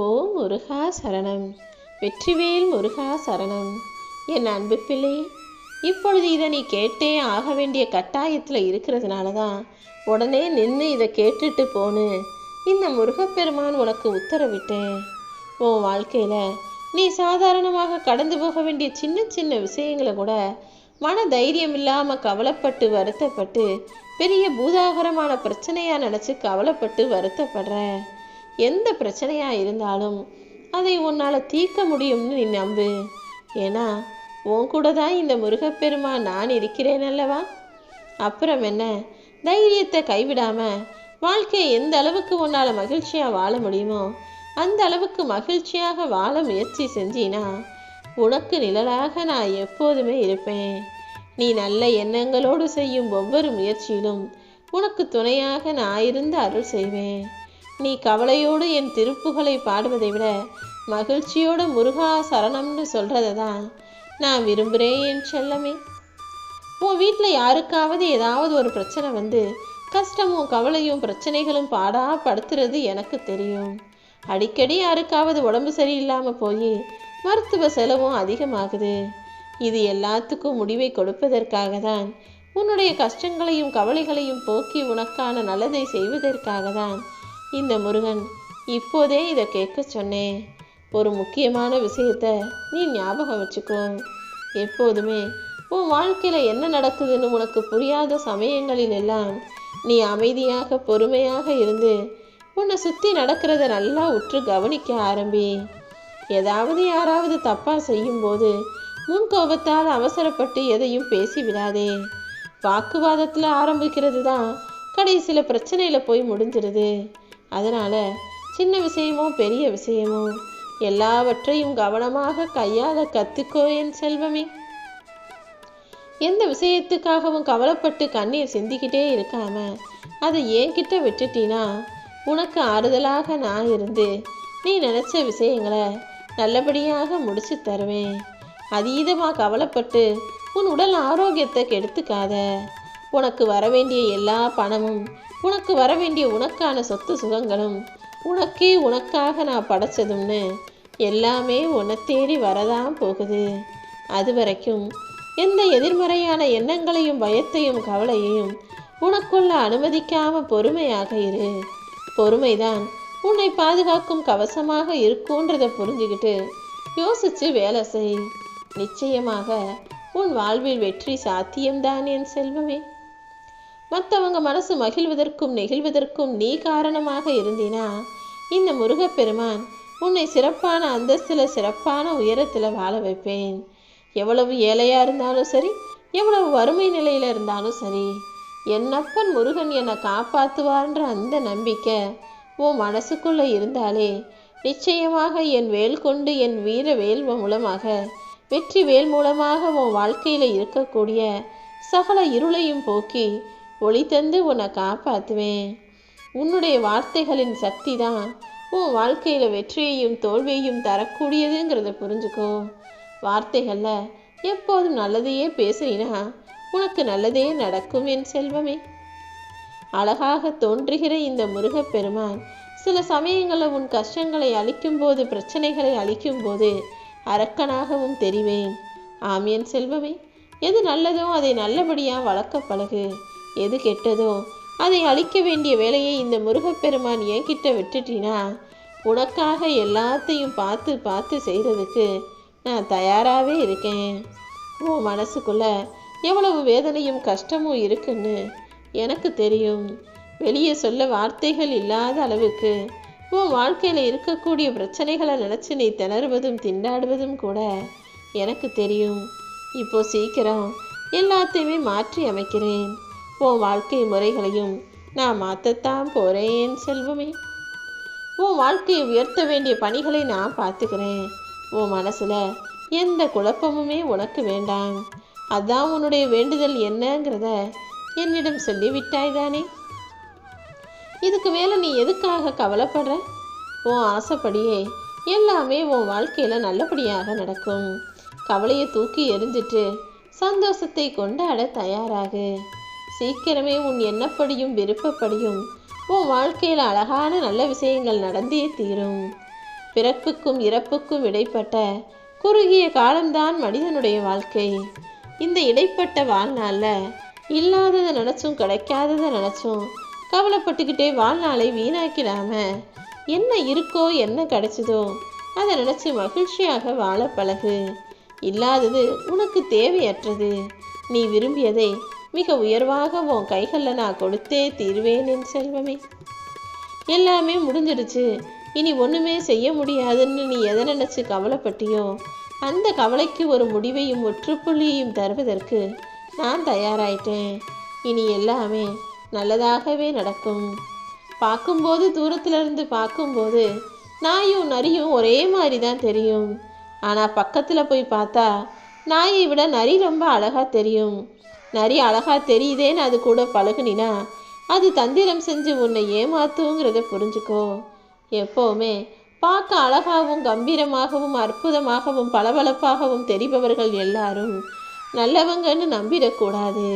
ஓ முருகா சரணம். வெற்றிவேல் முருகா சரணம். என் அன்பு பிள்ளை இப்பொழுது இதை நீ கேட்டே ஆக வேண்டிய கட்டாயத்தில் இருக்கிறதுனால தான் உடனே நின்று இதை கேட்டுட்டு போனு இந்த முருகப்பெருமான் உனக்கு உத்தரவிட்டேன். உன் வாழ்க்கையில் நீ சாதாரணமாக கடந்து போக வேண்டிய சின்ன சின்ன விஷயங்களை கூட மன தைரியம் இல்லாமல் கவலைப்பட்டு வருத்தப்பட்டு பெரிய பூதாகரமான பிரச்சனையாக நினச்சி கவலைப்பட்டு வருத்தப்படுற. எந்த பிரச்சனையாக இருந்தாலும் அதை உன்னால் தீர்க்க முடியும்னு நீ நம்பு. ஏன்னா உன் கூட தான் இந்த முருகப்பெருமா நான் இருக்கிறேன் அல்லவா? அப்புறம் என்ன? தைரியத்தை கைவிடாமல் வாழ்க்கையை எந்த அளவுக்கு உன்னால் மகிழ்ச்சியாக வாழ முடியுமோ அந்த அளவுக்கு மகிழ்ச்சியாக வாழ முயற்சி செஞ்சினா உனக்கு நிழலாக நான் எப்போதுமே இருப்பேன். நீ நல்ல எண்ணங்களோடு செய்யும் ஒவ்வொரு முயற்சியிலும் உனக்கு துணையாக நான் இருந்து அருள் செய்வேன். நீ கவலையோடு என் திருப்புகளை பாடுவதை விட மகிழ்ச்சியோடு முருகா சரணம்னு சொல்கிறத தான் நான் விரும்புகிறேன் என் செல்லமே. உன் வீட்டில் யாருக்காவது ஏதாவது ஒரு பிரச்சனை வந்து கஷ்டமும் கவலையும் பிரச்சனைகளும் பாடா படுத்துறது எனக்கு தெரியும். அடிக்கடி யாருக்காவது உடம்பு சரியில்லாமல் போய் மருத்துவ செலவும் அதிகமாகுது. இது எல்லாத்துக்கும் முடிவை கொடுப்பதற்காக தான் உன்னுடைய கஷ்டங்களையும் கவலைகளையும் போக்கி உனக்கான நல்லதை செய்வதற்காக தான் இந்த முருகன் இப்போதே இதை கேட்க சொன்னேன். ஒரு முக்கியமான விஷயத்த நீ ஞாபகம் வச்சுக்கோ. எப்போதுமே உன் வாழ்க்கையில் என்ன நடக்குதுன்னு உனக்கு புரியாத சமயங்களில் எல்லாம் நீ அமைதியாக பொறுமையாக இருந்து உன்னை சுற்றி நடக்கிறத நல்லா உற்று கவனிக்க ஆரம்பி. ஏதாவது யாராவது தப்பாக செய்யும்போது முன் கோபத்தால் அவசரப்பட்டு எதையும் பேசி விடாதே. வாக்குவாதத்தில் ஆரம்பிக்கிறது தான் கடைசியில் பிரச்சனையில் போய் முடிஞ்சிருது. அதனால் சின்ன விஷயமோ பெரிய விஷயமோ எல்லாவற்றையும் கவனமாக கையாள கற்றுக்கோ என் செல்வமே. எந்த விஷயத்துக்காகவும் கவலைப்பட்டு கண்ணீர் சிந்திக்கிட்டே இருக்காம அதை என்கிட்ட விட்டுட்டினா உனக்கு ஆறுதலாக நான் இருந்து நீ நினச்ச விஷயங்களை நல்லபடியாக முடிச்சு தருவேன். அதீதமாக கவலைப்பட்டு உன் உடல் ஆரோக்கியத்தை கெடுத்துக்காத. உனக்கு வர வேண்டிய எல்லா பணமும் உனக்கு வர வேண்டிய உனக்கான சொத்து சுகங்களும் உனக்கே உனக்காக நான் படைச்சதும்னு எல்லாமே உன்னை தேடி வரதான் போகுது. அது வரைக்கும் எந்த எதிர்மறையான எண்ணங்களையும் பயத்தையும் கவலையையும் உனக்குள்ள அனுமதிக்காம பொறுமையாக இரு. பொறுமைதான் உன்னை பாதுகாக்கும் கவசமாக இருக்குன்றதை புரிஞ்சுக்கிட்டு யோசிச்சு வேலை செய். நிச்சயமாக உன் வாழ்வில் வெற்றி சாத்தியம்தான் என் செல்வமே. மற்றவங்க மனசு மகிழ்வதற்கும் நெகிழ்வதற்கும் நீ காரணமாக இருந்தினா இந்த முருகப்பெருமான் உன்னை சிறப்பான அந்தஸ்தில் சிறப்பான உயரத்தில் வாழ வைப்பேன். எவ்வளவு ஏழையாக இருந்தாலும் சரி எவ்வளவு வறுமை நிலையில் இருந்தாலும் சரி என்னப்பன் முருகன் என்னை காப்பாற்றுவார்ன்ற அந்த நம்பிக்கை உன் மனசுக்குள்ளே இருந்தாலே நிச்சயமாக என் வேல் கொண்டு என் வீர வேல் மூலமாக வெற்றி வேல் மூலமாக உன் வாழ்க்கையில் இருக்கக்கூடிய சகல இருளையும் போக்கி ஒளி தந்து உன்னை காப்பாற்றுவேன் உன்னுடைய வார்த்தைகளின் சக்தி தான் உன் வாழ்க்கையில் வெற்றியையும் தோல்வியையும் தரக்கூடியதுங்கிறத புரிஞ்சுக்கோ. வார்த்தைகளில் எப்போதும் நல்லதையே பேசுறீனா உனக்கு நல்லதே நடக்கும் என் செல்வமே. அழகாக தோன்றுகிற இந்த முருகப்பெருமான் சில சமயங்களில் உன் கஷ்டங்களை அழிக்கும்போது பிரச்சனைகளை அழிக்கும்போது அரக்கனாகவும் தெரிவேன். ஆம் என் செல்வமே எது நல்லதோ அதை நல்லபடியாக வளர்க்க பழகு. எது கெட்டதோ அதை அழிக்க வேண்டிய வேலையை இந்த முருகப்பெருமான் என்கிட்ட விட்டுட்டினா உனக்காக எல்லாத்தையும் பார்த்து பார்த்து செய்கிறதுக்கு நான் தயாராகவே இருக்கேன். உன் மனசுக்குள்ள எவ்வளவு வேதனையும் கஷ்டமும் இருக்குன்னு எனக்கு தெரியும். வெளியே சொல்ல வார்த்தைகள் இல்லாத அளவுக்கு உன் வாழ்க்கையில் இருக்கக்கூடிய பிரச்சனைகளை நினச்சி நீ திணறுவதும் திண்டாடுவதும் கூட எனக்கு தெரியும். இப்போ சீக்கிரம் எல்லாத்தையுமே மாற்றி அமைக்கிறேன். உன் வாழ்க்கை முறைகளையும் நான் மாற்றத்தான் போகிறேன் செல்வமே. உன் வாழ்க்கையை உயர்த்த வேண்டிய பணிகளை நான் பார்த்துக்கிறேன். உன் மனசில் எந்த குழப்பமுமே உனக்கு வேண்டாம். அதான் உன்னுடைய வேண்டுதல் என்னங்கிறத என்னிடம் சொல்லிவிட்டாய் தானே? இதுக்கு மேலே நீ எதுக்காக கவலைப்படுற? உன் ஆசைப்படியே எல்லாமே உன் வாழ்க்கையில் நல்லபடியாக நடக்கும். கவலையை தூக்கி எரிஞ்சிட்டு சந்தோஷத்தை கொண்டாட தயாராகு. சீக்கிரமே உன் எண்ணப்படியும் விருப்பப்படியும் உன் வாழ்க்கையில் அழகான நல்ல விஷயங்கள் நடந்தே தீரும். பிறப்புக்கும் இறப்புக்கும் இடைப்பட்ட குறுகிய காலம்தான் மனிதனுடைய வாழ்க்கை. இந்த இடைப்பட்ட வாழ்நாளில் இல்லாததை நினச்சும் கிடைக்காததை நினச்சும் கவலைப்பட்டுக்கிட்டே வாழ்நாளை வீணாக்கிடாம என்ன இருக்கோ என்ன கிடைச்சதோ அதை நினச்சி மகிழ்ச்சியாக வாழ பழகு. இல்லாதது உனக்கு தேவையற்றது. நீ விரும்பியதை மிக உயர்வாக உன் கைகளில் நான் கொடுத்தே தீர்வேன் என் செல்வமே. எல்லாமே முடிஞ்சிடுச்சு. இனி ஒன்றுமே செய்ய முடியாதுன்னு நீ எதை நினச்சி கவலைப்பட்டியோ? அந்த கவலைக்கு ஒரு முடிவையும் முற்றுப்புள்ளியையும் தருவதற்கு நான் தயாராயிட்டேன். இனி எல்லாமே நல்லதாகவே நடக்கும். பார்க்கும்போது தூரத்திலிருந்து பார்க்கும்போது நாயும் நரியும் ஒரே மாதிரி தான் தெரியும். ஆனால் பக்கத்தில் போய் பார்த்தா நாயை விட நரி ரொம்ப அழகாக தெரியும். நரி அழகாக தெரியுதேன்னு அது கூட பழகுனினா அது தந்திரம் செஞ்சு உன்னை ஏமாத்துங்கிறத புரிஞ்சுக்கோ. எப்போவுமே பார்க்க அழகாகவும் கம்பீரமாகவும் அற்புதமாகவும் பளபளப்பாகவும் தெரிபவர்கள் எல்லாரும் நல்லவங்கன்னு நம்பிடக்கூடாது.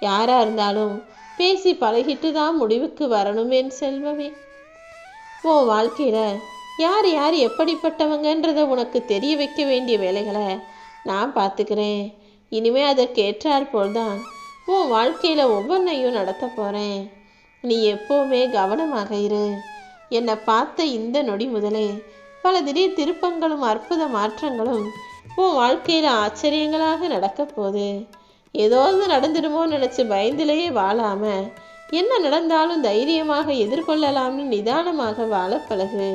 யாரா இருந்தாலும் பேசி பழகிட்டு தான் முடிவுக்கு வரணுமேன்னு செல்வமே. உன் வாழ்க்கையில யார் யார் எப்படிப்பட்டவங்கன்றத உனக்கு தெரிய வைக்க வேண்டிய வேலைகளை நான் பார்த்துக்கிறேன். இனிமே அதற்கு ஏற்றாற் போல்தான். உன் வாழ்க்கையில் ஒவ்வொன்றையும் நடத்த போகிறேன் நீ எப்போவுமே கவனமாக இரு. என்னை பார்த்த இந்த நொடி முதலே பல திடீர் திருப்பங்களும் அற்புத மாற்றங்களும் உன் வாழ்க்கையில் ஆச்சரியங்களாக நடக்க போகுது. ஏதோ நடந்துடுமோ நினச்சி பயந்திலேயே வாழாம என்ன நடந்தாலும் தைரியமாக எதிர்கொள்ளலாம்னு நிதானமாக வாழ பழகு.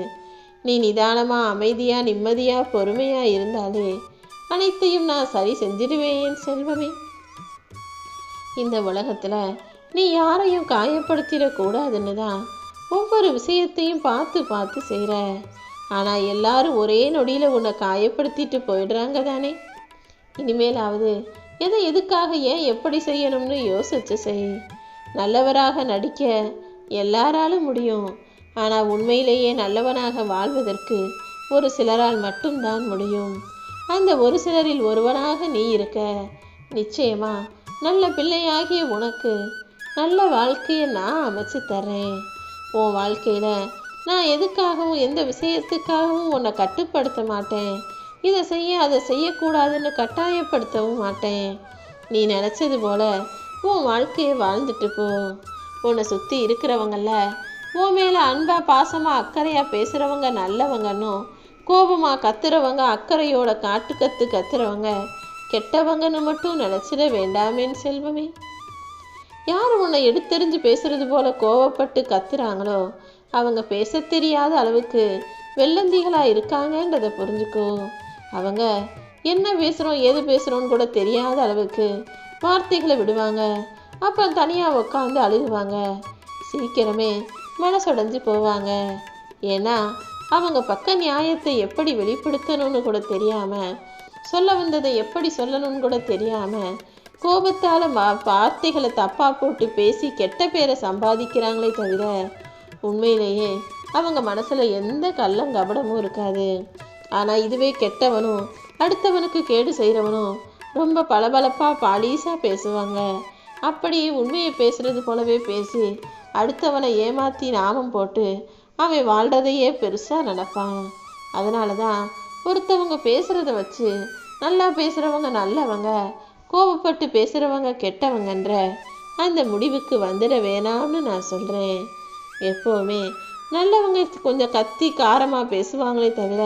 நீ நிதானமாக அமைதியாக நிம்மதியாக பொறுமையாக இருந்தாலே அனைத்தையும் நான் சரி செஞ்சிடுவேன் என் செல்வமே. இந்த உலகத்துல நீ யாரையும் காயப்படுத்திடக்கூடாதுன்னு தான் ஒவ்வொரு விஷயத்தையும் பார்த்து பார்த்து செய்கிற ஆனால் எல்லாரும் ஒரே நொடியில் உன்னை காயப்படுத்திட்டு போயிடுறாங்க தானே. இனிமேலாவது எதை எதுக்காக ஏன் எப்படி செய்யணும்னு யோசிச்சு செய். நல்லவராக நடிக்க எல்லாராலும் முடியும். ஆனால் உண்மையிலேயே நல்லவனாக வாழ்வதற்கு ஒரு சிலரால் மட்டும்தான் முடியும். அந்த ஒரு சிலரில் ஒருவனாக நீ இருக்க. நிச்சயமா நல்ல பிள்ளையாகிய உனக்கு நல்ல வாழ்க்கையை நான் அமைச்சு தர்றேன். உன் வாழ்க்கையில் நான் எதுக்காகவும் எந்த விஷயத்துக்காகவும் உன்னை கட்டுப்படுத்த மாட்டேன். இதை செய்ய அதை செய்யக்கூடாதுன்னு கட்டாயப்படுத்தவும் மாட்டேன். நீ நினச்சது போல உன் வாழ்க்கையை வாழ்ந்துட்டு போ. உன்னை சுற்றி இருக்கிறவங்கள உன் மேலே அன்பாக பாசமாக அக்கறையாக பேசுகிறவங்க நல்லவங்கன்னும் கோபமாக கத்துறவங்க அக்கறையோட காட்டு கத்து கத்துறவங்க கெட்டவங்கன்னு மட்டும் நினச்சிட வேண்டாமேன்னு செல்வமே. யார் உன்னை எடுத்தெறிஞ்சு பேசுறது போல கோவப்பட்டு கத்துறாங்களோ அவங்க பேச தெரியாத அளவுக்கு வெள்ளந்திகளா இருக்காங்கன்றதை புரிஞ்சுக்கோ. அவங்க என்ன பேசுகிறோம் எது பேசுகிறோன்னு கூட தெரியாத அளவுக்கு வார்த்தைகளை விடுவாங்க. அப்புறம் தனியாக உட்காந்து அழுகுவாங்க. சீக்கிரமே மனசுடைஞ்சு போவாங்க. ஏன்னா அவங்க பக்க நியாயத்தை எப்படி வெளிப்படுத்தணும்னு கூட தெரியாமல் சொல்ல வந்ததை எப்படி சொல்லணும்னு கூட தெரியாமல் கோபத்தால் மா வார்த்தைகளை தப்பாக போட்டு பேசி கெட்ட பேரை சம்பாதிக்கிறாங்களே தவிர உண்மையிலேயே அவங்க மனசில் எந்த கள்ளம் கபடமும் இருக்காது. ஆனால் இதுவே கெட்டவனும் அடுத்தவனுக்கு கேடு செய்கிறவனும் ரொம்ப பளபளப்பாக பாலீஸாக பேசுவாங்க. அப்படி உண்மையை பேசுறது போலவே பேசி அடுத்தவனை ஏமாற்றி நாமம் போட்டு அவன் வாழ்றதையே பெருசாக நடப்பான் அதனால தான் ஒருத்தவங்க பேசுகிறத வச்சு நல்லா பேசுகிறவங்க நல்லவங்க கோபப்பட்டு பேசுகிறவங்க கெட்டவங்கன்ற அந்த முடிவுக்கு வந்துட வேணாம்னு நான் சொல்கிறேன் எப்போவுமே நல்லவங்க கொஞ்சம் கத்தி காரமாக பேசுவாங்களே தவிர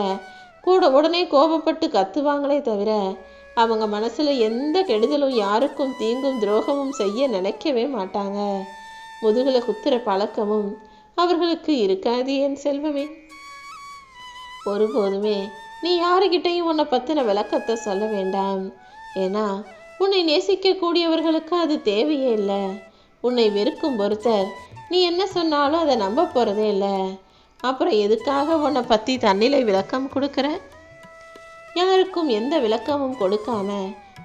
கூட உடனே கோபப்பட்டு கத்துவாங்களே தவிர அவங்க மனசில் எந்த கெடுதலும் யாருக்கும் தீங்கும் துரோகமும் செய்ய நினைக்கவே மாட்டாங்க. முதுகில் குத்துற பழக்கமும் அவர்களுக்கு இருக்காது என் செல்வமே. ஒருபோதுமே நீ யாருக்கிட்டையும் உன்னை பற்றின விளக்கத்தை சொல்ல வேண்டாம். ஏன்னா உன்னை நேசிக்கக்கூடியவர்களுக்கு அது தேவையே இல்லை. உன்னை வெறுக்கும் பொறுத்தர் நீ என்ன சொன்னாலும் அதை நம்ப போகிறதே இல்லை. அப்புறம் எதுக்காக உன்னை பற்றி தன்னிலை விளக்கம் கொடுக்குற? யாருக்கும் எந்த விளக்கமும் கொடுக்காம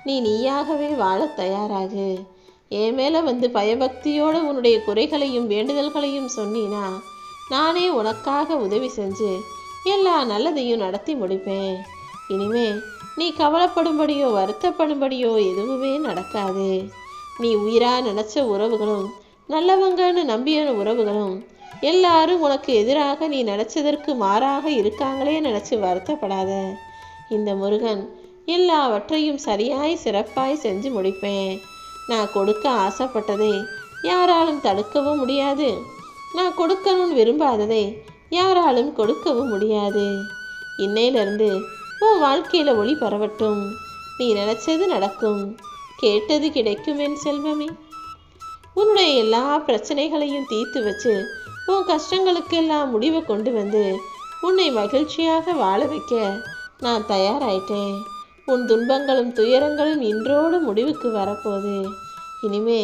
நீ நீயாகவே வாழ தயாராகு. என் மேலே வந்து பயபக்தியோடு உன்னுடைய குறைகளையும் வேண்டுதல்களையும் சொன்னீனா நானே உனக்காக உதவி செஞ்சு எல்லா நல்லதையும் நடத்தி முடிப்பேன். இனிமே நீ கவலைப்படும்படியோ வருத்தப்படும்படியோ எதுவுமே நடக்காது. நீ உயிராக நினச்ச உறவுகளும் நல்லவங்கன்னு நம்பிய உறவுகளும் எல்லாரும் உனக்கு எதிராக நீ நினச்சதற்கு மாறாக இருக்காங்களே நினச்சி வருத்தப்படாத. இந்த முருகன் எல்லாவற்றையும் சரியாய் சிறப்பாய் செஞ்சு முடிப்பேன். நான் கொடுக்க ஆசைப்பட்டதை யாராலும் தடுக்கவும் முடியாது. நான் கொடுக்கணும்னு விரும்பாததை யாராலும் கொடுக்கவும் முடியாது. இன்னையிலிருந்து உன் வாழ்க்கையில் ஒளி பரவட்டும். நீ நினைச்சது நடக்கும். கேட்டது கிடைக்கும் என் செல்வமே. உன்னுடைய எல்லா பிரச்சனைகளையும் தீர்த்து வச்சு உன் கஷ்டங்களுக்கெல்லாம் முடிவை கொண்டு வந்து உன்னை மகிழ்ச்சியாக வாழ வைக்க நான் தயாராயிட்டேன். உன் துன்பங்களும் துயரங்களும் இன்றோடு முடிவுக்கு வரப்போகுது. இனிமே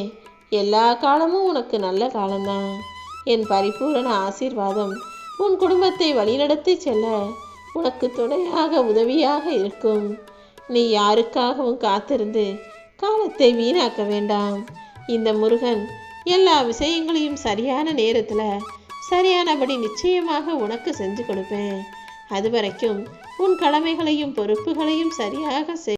எல்லா காலமும் உனக்கு நல்ல காலம்தான். என் பரிபூரண ஆசீர்வாதம் உன் குடும்பத்தை வழிநடத்தி செல்ல உனக்கு துணையாக உதவியாக இருக்கும். நீ யாருக்காகவும் காத்திருந்து காலத்தை வீணாக்க வேண்டாம். இந்த முருகன் எல்லா விஷயங்களையும் சரியான நேரத்தில் சரியானபடி நிச்சயமாக உனக்கு செஞ்சு கொடுப்பேன். அது வரைக்கும் உன் கடமைகளையும் பொறுப்புகளையும் சரியாக செய்.